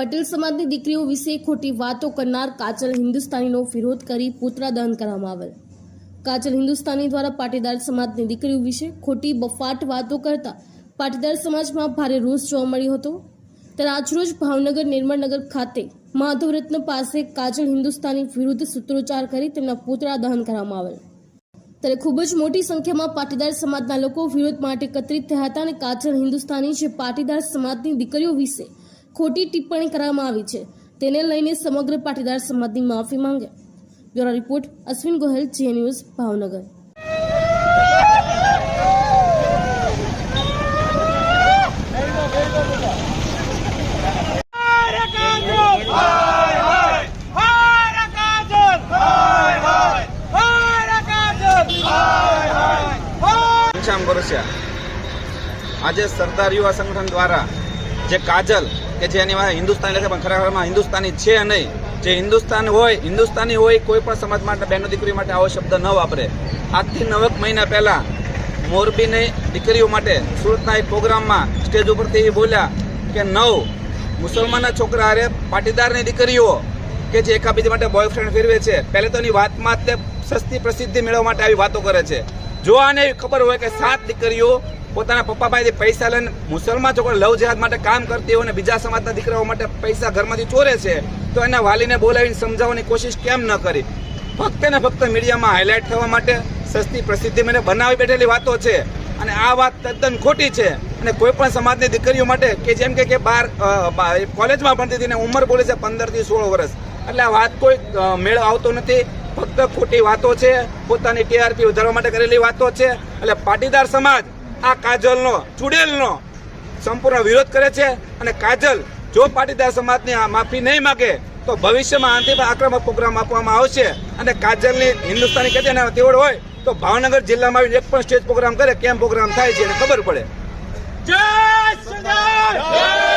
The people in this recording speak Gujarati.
પટેલ સમાજની દીકરીઓ વિશે ખોટી વાતો કરનાર કાચલ હિન્દુસ્તાનીનો વિરોધ કરી પુતળા દહન કરવામાં આવેલ. કાચલ હિન્દુસ્તાની દ્વારા પાટીદાર સમાજની દીકરીઓ વિશે ખોટી બફાટ વાતો કરતા પાટીદાર સમાજમાં ભારે રોષ જોવા મળ્યો હતો. ત્યારે આજરોજ ભાવનગર નિર્મળનગર ખાતે માધવરત્ન પાસે કાજલ હિન્દુસ્તાની વિરુદ્ધ સૂત્રોચ્ચાર કરી તેમના પુતળા દહન કરવામાં આવેલ. ત્યારે ખૂબ જ મોટી સંખ્યામાં પાટીદાર સમાજના લોકો વિરોધ માટે એકત્રિત થયા હતા અને કાજલ હિન્દુસ્તાની જે પાટીદાર સમાજની દીકરીઓ વિશે ખોટી ટિપ્પણી કરવામાં આવી છે. તેને લઈને સમગ્ર પાટીદાર સમાજની માફી માંગે. બ્યુરો રિપોર્ટ અશ્વિન ગોહેલ જે ન્યૂઝ, ભાવનગર. આજે સરદાર યુવા સંગઠન દ્વારા જે કાજલ કે જે એની વાંહે હિન્દુસ્તાની લખે, પણ ખરેખરમાં હિન્દુસ્તાની છે નહીં. જે હિન્દુસ્તાન હોય, હિન્દુસ્તાની હોય કોઈ પણ સમાજ માટે બહેનો દીકરી માટે આવો શબ્દ ન વાપરે. આજથી નવક મહિના પહેલાં, મોરબીની દીકરીઓ માટે સુરતના એક પ્રોગ્રામમાં સ્ટેજ ઉપરથી એ બોલ્યા કે, નવ, મુસલમાનના છોકરા હારે પાટીદારની દીકરીઓ કે જે એકાબીજા માટે બોયફ્રેન્ડ ફેરવે છે, પહેલે તો એની વાતમાં તે સસ્તી પ્રસિદ્ધિ મેળવવા માટે આવી વાતો કરે છે. જો આને ખબર હોય કે સાત દીકરીઓ પોતાના પપ્પા પાસેથી પૈસા લઈને મુસલમાન છોકરો લવ જેહાદ માટે કામ કરતી હોય અને બીજા સમાજના દીકરાઓ માટે પૈસા ઘરમાંથી ચોરે છે, તો એના વાલીને બોલાવીને સમજાવવાની કોશિશ કેમ ન કરી? ફક્ત ને ફક્ત મીડિયામાં હાઇલાઇટ થવા માટે સસ્તી પ્રસિદ્ધિ મને બનાવી બેઠેલી વાતો છે અને આ વાત તદ્દન ખોટી છે અને કોઈ પણ સમાજની દીકરીઓ માટે કે જેમ કે બાર કોલેજમાં ભણતી હતી ને ઉંમર બોલે છે પંદરથી સોળ વર્ષ. એટલે આ વાત કોઈ મેળ આવતો નથી. ફક્ત ખોટી વાતો છે. પોતાની ટીઆરપી વધારવા માટે કરેલી વાતો છે. એટલે પાટીદાર સમાજ આ કાજલનો, ચુડેલનો સંપૂર્ણ વિરોધ કરે છે અને કાજલ જો પાટીદાર સમાજની આ માફી નહીં માગે, તો ભવિષ્યમાં આનાથી આક્રમક પ્રોગ્રામ આપવામાં આવશે અને કાજલની હિન્દુસ્તાની કહે છે તેવડ હોય, તો ભાવનગર જિલ્લામાં આવીને એક પણ સ્ટેજ પ્રોગ્રામ કરે, કેમ પ્રોગ્રામ થાય છે એને ખબર પડે જય!